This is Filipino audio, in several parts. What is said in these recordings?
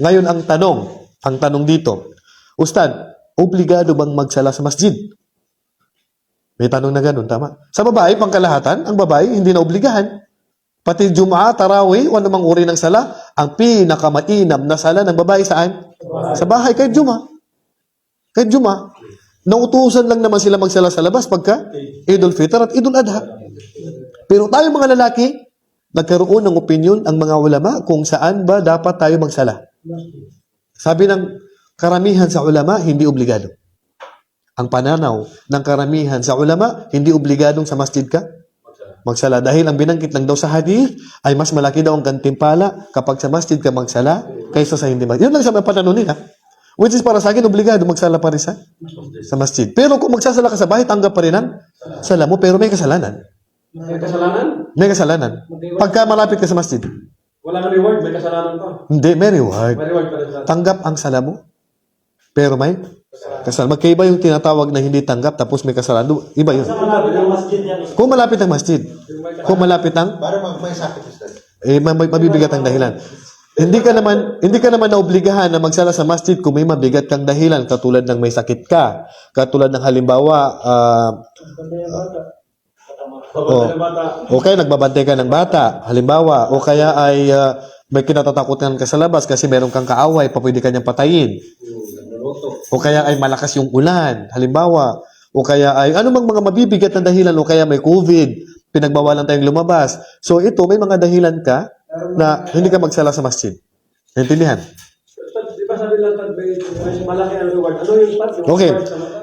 Ngayon, ang tanong, ang tanong dito, Ustad, obligado bang magsala sa masjid? May tanong na ganun, tama? Sa babae, pangkalahatan, ang babae hindi na obligahan. Pati Jum'a, Tarawih, o anumang uri ng sala, ang pinakamainam na sala ng babae saan? Sa bahay, kahit Jum'a. Kahit Jum'a. Nautusan lang naman sila magsala sa labas pagka Idul Fitr at Idul Adha. Pero tayo mga lalaki, nagkaroon ng opinion ang mga ulama kung saan ba dapat tayo magsala. Sabi ng karamihan sa ulama, hindi obligado. Ang pananaw ng karamihan sa ulama, hindi obligadong sa masjid ka magsala. Dahil ang binangkit lang daw sa hadith ay mas malaki daw ang gantimpala kapag sa masjid ka magsala kaysa sa hindi masjid. Yun lang sa mga pananaw nila. Which is para sa akin, obligado magsala pa rin sa, sa masjid. Pero kung magsasala ka sa bahay, tanggap pa rin ang sala mo, pero may kasalanan. May kasalanan? May kasalanan. Pagka malapit ka sa masjid, Wala na reward, may kasalanan pa. hindi, may reward. May reward pa rin sa Tanggap ang sala mo, pero may kasalanan. Magkaiba yung tinatawag na hindi tanggap tapos may kasalanan. Iba yun. malapit ang masjid yan. Kung malapit ang masjid, kung malapit ang, Para mag may sakit Ustad. eh, ma- ma- mabibigat ang dahilan. Hindi ka naman hindi ka naman naobligahan na magsala sa masjid kung may mabigat kang dahilan katulad ng may sakit ka, katulad ng halimbawa ah. O kaya nagbabantay ka ng bata, halimbawa, o kaya ay ah, may kinatatakutan ka sa labas kasi meron kang kaaway, pa pwede kanyang patayin. O kaya ay malakas yung ulan, halimbawa. O kaya ay anumang mga mabibigat na dahilan, o kaya may COVID, pinagbawalan tayong lumabas. So ito, may mga dahilan ka na hindi ka magsala sa masjid. Naintindihan? Di ba sabi lang, Tad, may may malaki ang reward. Ano Okay.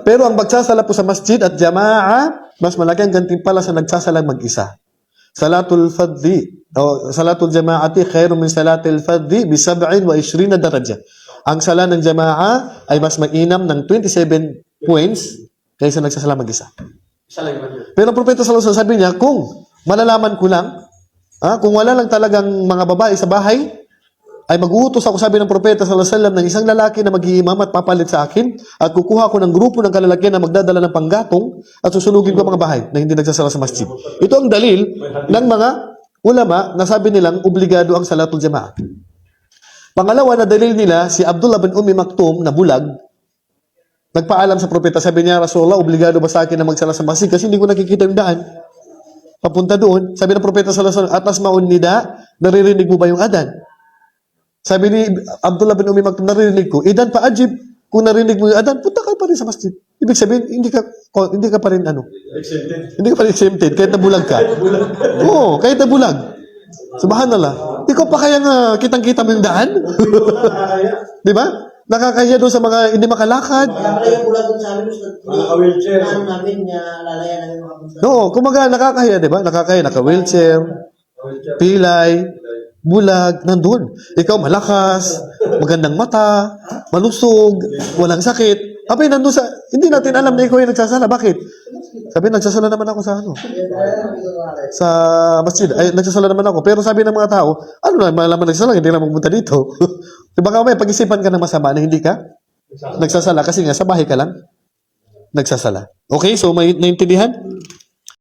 Pero ang magsasala po sa masjid at jamaa, mas malaki ang gantimpala sa nagsasalang mag-isa. Salatul fadhi o salatul jamaati khairu min salatil fadhi bi 27 daraja. Ang sala ng jamaa ay mas mainam ng 27 points kaysa nagsasala mag-isa. Pero ang propeta sallallahu alaihi wasallam sabi niya, kung malalaman ko lang, ah, kung wala lang talagang mga babae sa bahay, ay mag-uutos ako, sabi ng propeta sallallahu alaihi wasallam, ng isang lalaki na mag-iimam at papalit sa akin, at kukuha ko ng grupo ng kalalakihan na magdadala ng panggatong, at susunugin ko mga bahay na hindi nagsasala sa masjid. Ito ang dalil ng mga ulama na sabi nilang obligado ang salatul jamaah. Pangalawa na dalil nila, si Abdullah bin Umi Maktum na bulag, nagpaalam sa propeta, sabi niya, Rasulullah, obligado ba sa akin na magsala sa masjid kasi hindi ko nakikita yung daan. Papunta doon, sabi ng propeta sallallahu alaihi wasallam, atas maun nida, naririnig mo ba yung adan? Sabi ni Abdullah bin Umi Maktum, naririnig ko, idan pa ajib, kung narinig mo yung adan, punta ka pa rin sa masjid. Ibig sabihin, hindi ka, hindi ka pa rin ano, Exempted. hindi ka pa rin exempted, kahit nabulag ka. Oo, kahit nabulag. Subhanallah. Ikaw pa kaya nga kitang-kita mo yung daan? Di ba? Nakakaya doon sa mga hindi makalakad. Yung bulag dun sa amin. Naka-wheelchair. Ano namin niya lalaya namin mga. Oo, kumaga nakakaya, di ba? Nakakaya, naka-wheelchair, pilay, bulag, nandun. Ikaw malakas, magandang mata, malusog, walang sakit. Abay, nandun sa, hindi natin alam na ikaw yung nagsasala. Bakit? Sabi, nagsasala naman ako sa ano? Sa masjid. Ay, nagsasala naman ako. Pero sabi ng mga tao, ano na, malaman nagsasala, hindi na magpunta dito. Baka may pag-isipan ka ng masama na hindi ka nagsasala kasi nga sa bahay ka lang nagsasala. Okay, so may naintindihan?